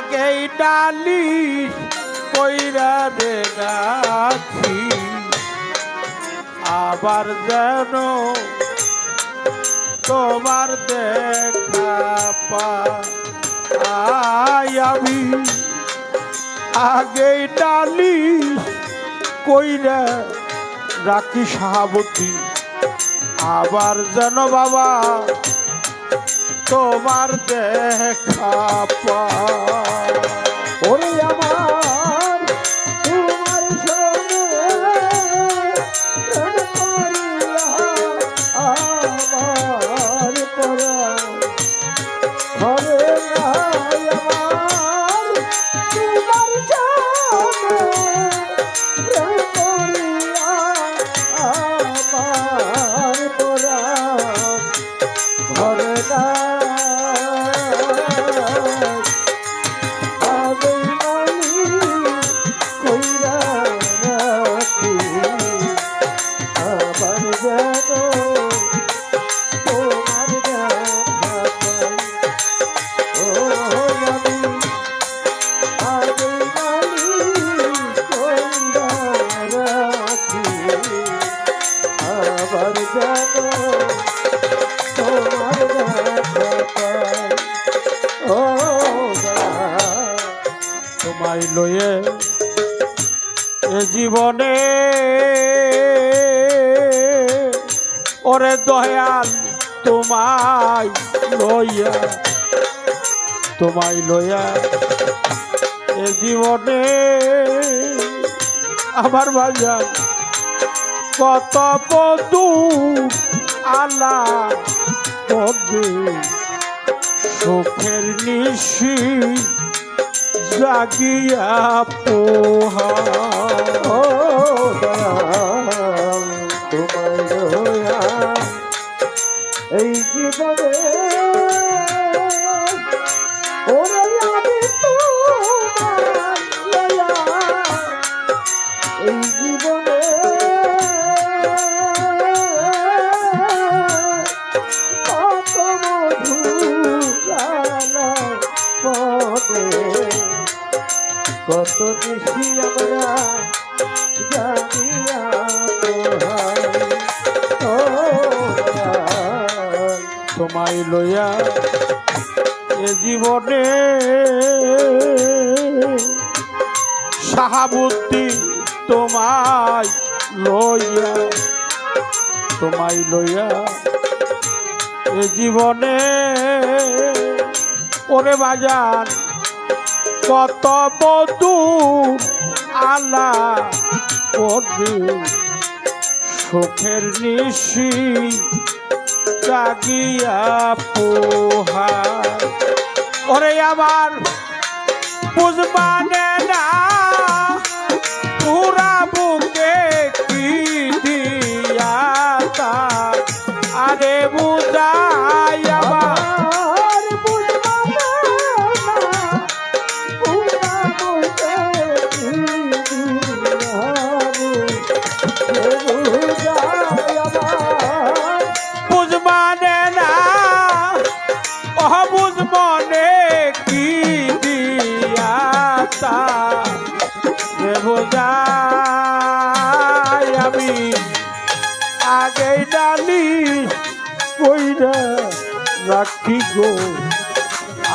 আগেই ডালি কইরা রে রাখি আবার যেন তোমার দেখা পাই আমি। আগেই ডালি কইরা রাখি সাহাবতী আবার যেন বাবা তোমার দেখা পা ওরে আমার তোমায় লয়ে এ জীবনে ওরে দয়াল তোমায় লইয়া তোমায় লইয়া এ জীবনে আমার বাজার কত বধু আলা হবে। সুখের নিশি জাগিয়া পোহা কত বেশি আমরা জানিয়া। তোমায় লইয়া এ জীবনে সাহাবুদ্দি তোমায় লইয়া তোমায় লইয়া এ জীবনে ওরে বাজার কত বধু আলা করবে? সুখের নিশি জাগিয়া পোহা ওরে আমার বুঝবানে না, পুরা বুকে কি দিয়া আরে বুঝাই রাখি গো।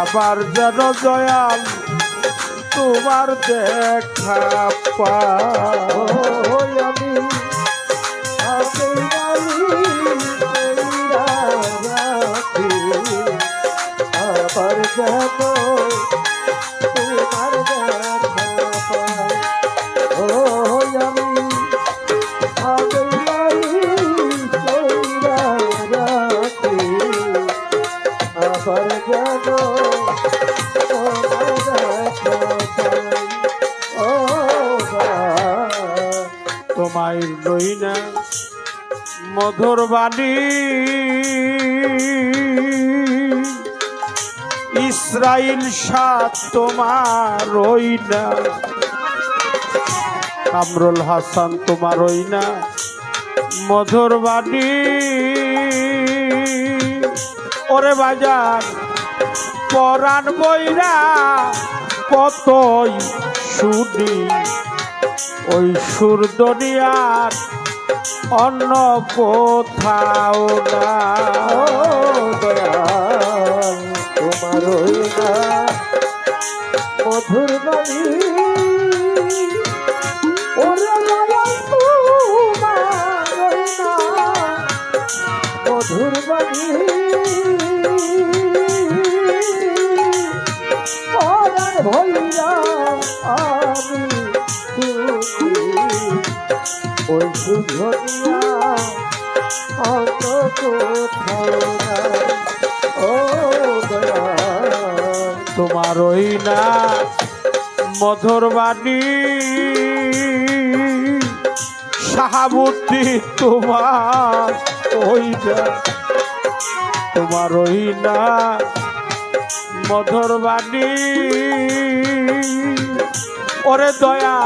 আবার যেন জয়াল তোমার দেখা পা তোমায় লই না মধুর বাণী। ইসরাইল সাত তোমার রই না। কামরুল হাসান তোমার রই না। মধুর বাণী। ওরে বাজার, পরাণ বইরা কতই শুনি ওই সুর দুনিয়ার অন্য কোথাও না তোমার মধুর বাণী নাই। ও তোমার ওই না মধুর বাণী সাহাবুদ্দি তোমার ওই না তোমার না মধুর ওরে দয়া,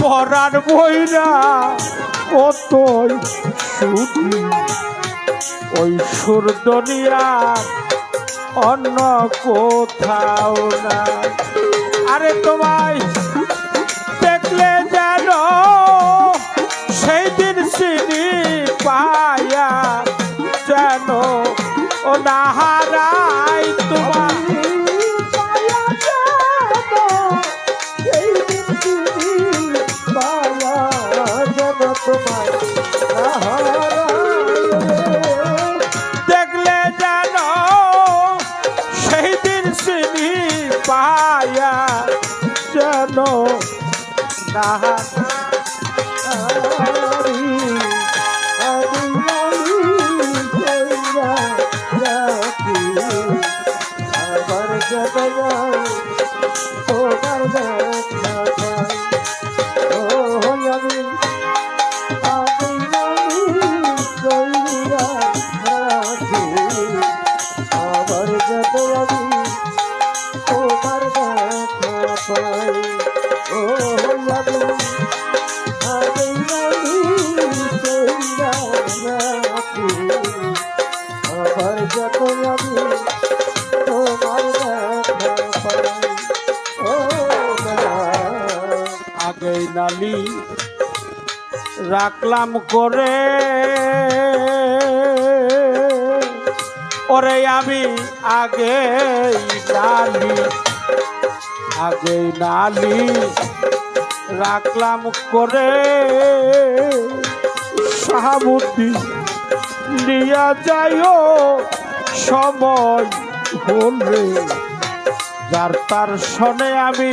পরাণ বইরা কতই শুধু ওই সুর দুনিয়ার অন্য কোথাও না। আরে তোমায় দেখলে যেন সেই আগে নালি রাখলাম করে। ওরে আমি আগে নালি আগে নালি রাখলাম করে। সাহাবুদ্দি নিয়া যাইও, সময় হলে যার তার শনে আমি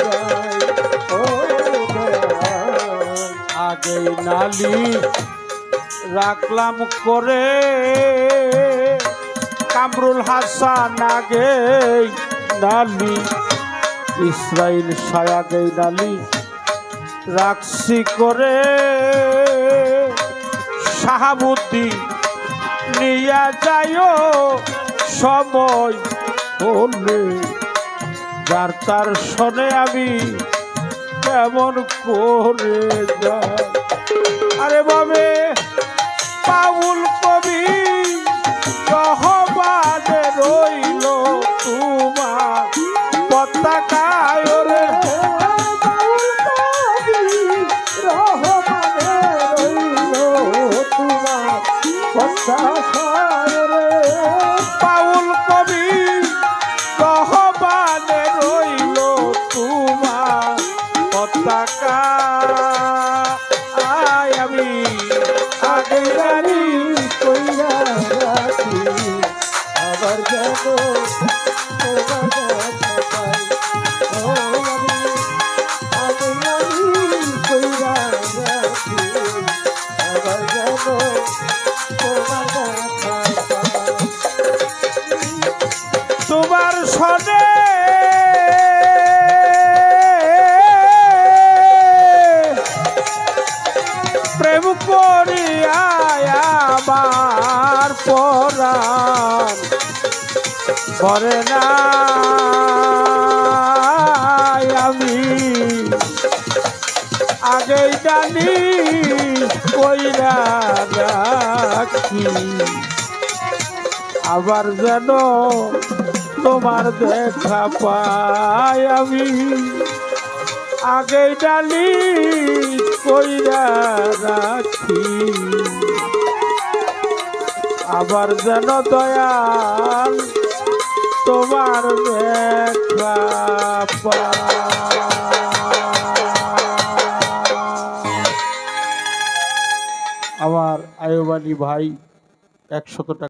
যাই আগে নালি রাখলাম করে, কামরুল হাসান আগে নালি, ইসরাইল সায়াগে নালি রাখছি করে সাহাবুদ্দি নিয়ে যাইও সময় হলে যার তার সনে আমি কেমন করে যা আরে বাবে পাউল পতাকা আয় আমি আগে জানি আবার যাব করে না। আমি। আগেই জানি কইরা রাখি। আবার যেন তোমার দেখা পাই আমি। আগেই জানি কইরা আবার যেন দয়াল তোমার আমার আয়ুবানী ভাই একশত টাকা